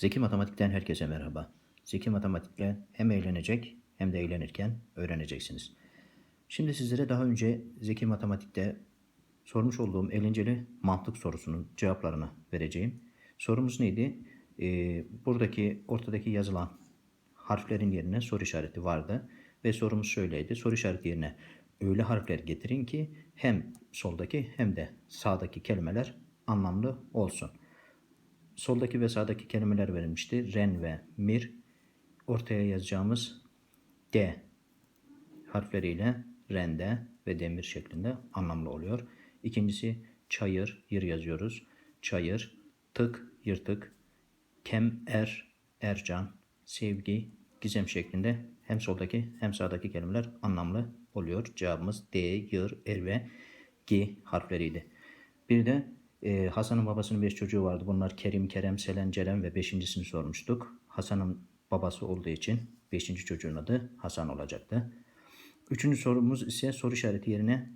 Zeki Matematik'ten herkese merhaba. Zeki Matematik'le hem eğlenecek hem de eğlenirken öğreneceksiniz. Şimdi sizlere daha önce Zeki Matematik'te sormuş olduğum eğlenceli mantık sorusunun cevaplarını vereceğim. Sorumuz neydi? Ee, buradaki ortadaki yazılan harflerin yerine soru işareti vardı. Ve sorumuz şöyleydi. Soru işareti yerine öyle harfler getirin ki hem soldaki hem de sağdaki kelimeler anlamlı olsun. Soldaki ve sağdaki kelimeler verilmişti. Ren ve mir. Ortaya yazacağımız D harfleriyle rende ve demir şeklinde anlamlı oluyor. İkincisi çayır, yır yazıyoruz. Çayır, tık, yırtık, kem, er, ercan, sevgi, gizem şeklinde hem soldaki hem sağdaki kelimeler anlamlı oluyor. Cevabımız D, yır, er ve G harfleriydi. Bir de e, Hasan'ın babasının beş çocuğu vardı. Bunlar Kerim, Kerem, Selen, Celem ve beşincisini sormuştuk. Hasan'ın babası olduğu için beşinci çocuğun adı Hasan olacaktı. Üçüncü sorumuz ise soru işareti yerine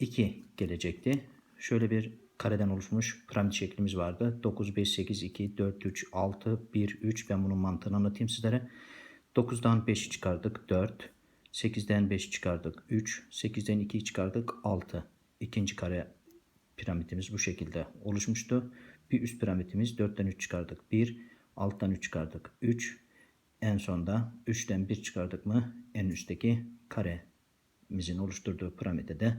2 gelecekti. Şöyle bir kareden oluşmuş piramit şeklimiz vardı. 9, 5, 8, 2, 4, 3, 6, 1, 3. Ben bunun mantığını anlatayım sizlere. 9'dan 5'i çıkardık 4. 8'den 5'i çıkardık 3. 8'den 2'yi çıkardık 6. İkinci kare piramidimiz bu şekilde oluşmuştu. Bir üst piramidimiz 4'ten 3 çıkardık 1. Alttan 3 çıkardık 3. En sonda 3'ten 1 çıkardık mı en üstteki karemizin oluşturduğu piramide de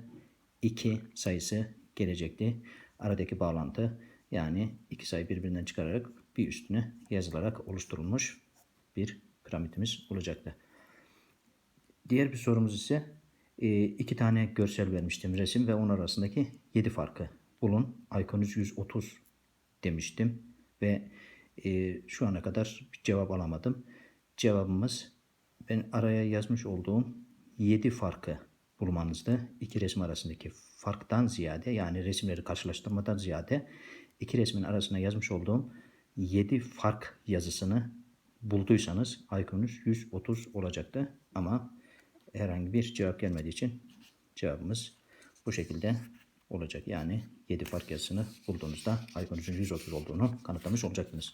2 sayısı gelecekti. Aradaki bağlantı yani iki sayı birbirinden çıkararak bir üstüne yazılarak oluşturulmuş bir piramidimiz olacaktı. Diğer bir sorumuz ise iki tane görsel vermiştim resim ve onun arasındaki 7 farkı bulun. Iconus 130 demiştim ve e, şu ana kadar cevap alamadım. Cevabımız ben araya yazmış olduğum 7 farkı bulmanızdı. İki resim arasındaki farktan ziyade yani resimleri karşılaştırmadan ziyade iki resmin arasına yazmış olduğum 7 fark yazısını bulduysanız Iconus 130 olacaktı. Ama herhangi bir cevap gelmediği için cevabımız bu şekilde olacak. Yani 7 fark yazısını bulduğunuzda Iconus'un 130 olduğunu kanıtlamış olacaksınız.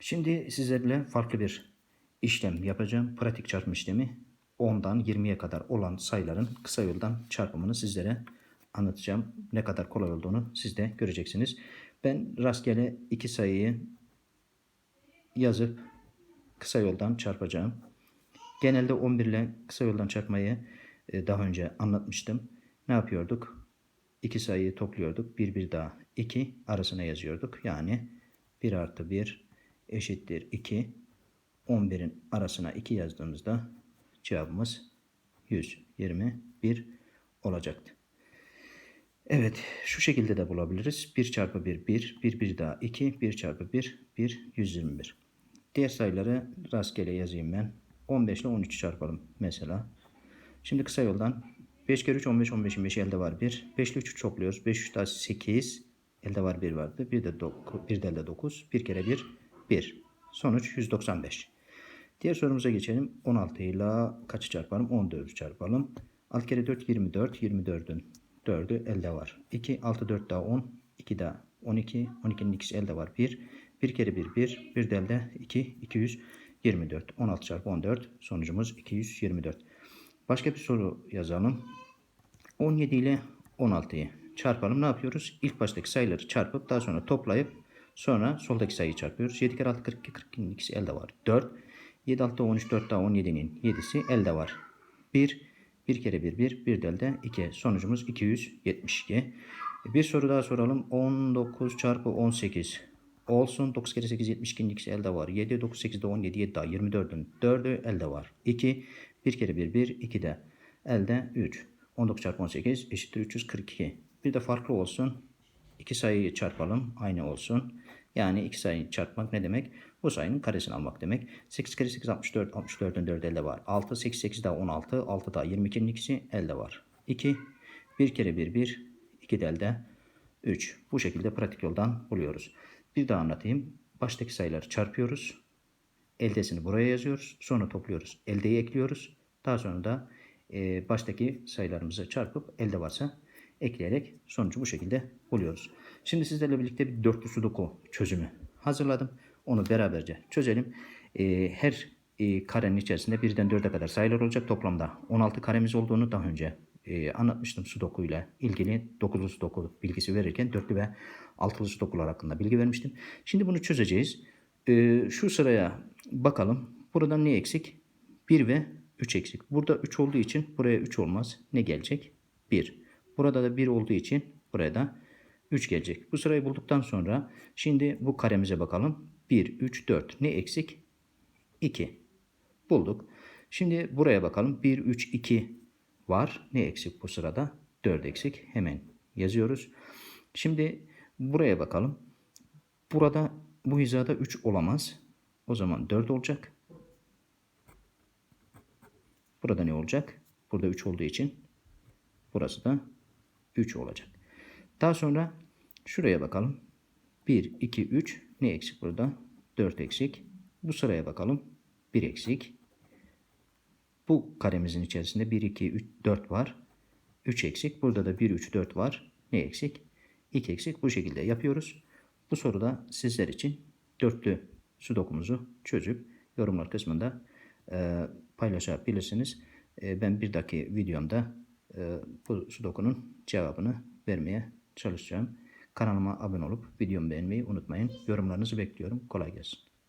Şimdi sizlerle farklı bir işlem yapacağım. Pratik çarpma işlemi 10'dan 20'ye kadar olan sayıların kısa yoldan çarpımını sizlere anlatacağım. Ne kadar kolay olduğunu siz de göreceksiniz. Ben rastgele iki sayıyı yazıp kısa yoldan çarpacağım. Genelde 11 ile kısa yoldan çarpmayı e, daha önce anlatmıştım. Ne yapıyorduk? İki sayıyı topluyorduk. Bir bir daha 2 arasına yazıyorduk. Yani 1 artı 1 eşittir 2. 11'in arasına 2 yazdığımızda cevabımız 121 olacaktı. Evet şu şekilde de bulabiliriz. 1 çarpı 1 1, 1 1 daha 2, 1 çarpı 1 1 121. Diğer sayıları rastgele yazayım ben. 15 ile 13 çarpalım mesela. Şimdi kısa yoldan 5 kere 3 15 15 25 elde var 1. 5 ile 3'ü çokluyoruz. 5 3 daha 8 elde var 1 vardı. 1 de 9, 1 de elde 9. 1 kere 1 1. Sonuç 195. Diğer sorumuza geçelim. 16 ile kaçı çarpalım? 14'ü çarpalım. 6 kere 4 24. 24'ün 4'ü elde var. 2 6 4 daha 10. 2 daha 12. 12'nin ikisi elde var. 1. 1 kere 1 1. 1 de elde 2. 224. 16 çarpı 14. Sonucumuz 224. Başka bir soru yazalım. 17 ile 16'yı çarpalım. Ne yapıyoruz? İlk baştaki sayıları çarpıp daha sonra toplayıp sonra soldaki sayıyı çarpıyoruz. 7 kere 6 42 42'nin ikisi elde var. 4. 7 6 13 4 daha 17'nin 7'si elde var. 1 1 kere 1 1 1 de elde 2. Sonucumuz 272. Bir soru daha soralım. 19 çarpı 18 olsun. 9 kere 8 72'nin ikisi elde var. 7 9 8 de 17 7 daha 24'ün 4'ü elde var. 2 1 kere 1 1 2 de elde 3. 19 çarpı 18 eşittir 342. Bir de farklı olsun. İki sayıyı çarpalım. Aynı olsun. Yani iki sayıyı çarpmak ne demek? Bu sayının karesini almak demek. 8 kere 8 64. 64'ün 4 elde var. 6 8 8 daha 16. 6 daha 22'nin ikisi elde var. 2 1 kere 1 1 2 de elde 3. Bu şekilde pratik yoldan buluyoruz. Bir daha anlatayım. Baştaki sayıları çarpıyoruz. Eldesini buraya yazıyoruz. Sonra topluyoruz. Eldeyi ekliyoruz. Daha sonra da e, baştaki sayılarımızı çarpıp elde varsa ekleyerek sonucu bu şekilde buluyoruz. Şimdi sizlerle birlikte bir dörtlü sudoku çözümü hazırladım. Onu beraberce çözelim. Ee, her e, karenin içerisinde birden 4'e kadar sayılar olacak. Toplamda 16 karemiz olduğunu daha önce e, anlatmıştım sudoku ile ilgili 9'lu sudoku bilgisi verirken 4'lü ve 6'lı sudokular hakkında bilgi vermiştim. Şimdi bunu çözeceğiz. Ee, şu sıraya bakalım. Buradan ne eksik? 1 ve 3 eksik. Burada 3 olduğu için buraya 3 olmaz. Ne gelecek? 1. Burada da 1 olduğu için buraya da 3 gelecek. Bu sırayı bulduktan sonra şimdi bu karemize bakalım. 1, 3, 4. Ne eksik? 2. Bulduk. Şimdi buraya bakalım. 1, 3, 2 var. Ne eksik bu sırada? 4 eksik. Hemen yazıyoruz. Şimdi buraya bakalım. Burada bu hizada 3 olamaz. O zaman 4 olacak. Burada ne olacak? Burada 3 olduğu için burası da 3 olacak. Daha sonra şuraya bakalım. 1, 2, 3 ne eksik burada? 4 eksik. Bu sıraya bakalım. 1 eksik. Bu karemizin içerisinde 1, 2, 3, 4 var. 3 eksik. Burada da 1, 3, 4 var. Ne eksik? 2 eksik. Bu şekilde yapıyoruz. Bu soruda sizler için dörtlü sudokumuzu çözüp yorumlar kısmında e, paylaşabilirsiniz. E, ben bir dahaki videomda e, bu sudokunun cevabını vermeye çalışacağım. Kanalıma abone olup videomu beğenmeyi unutmayın. Yorumlarınızı bekliyorum. Kolay gelsin.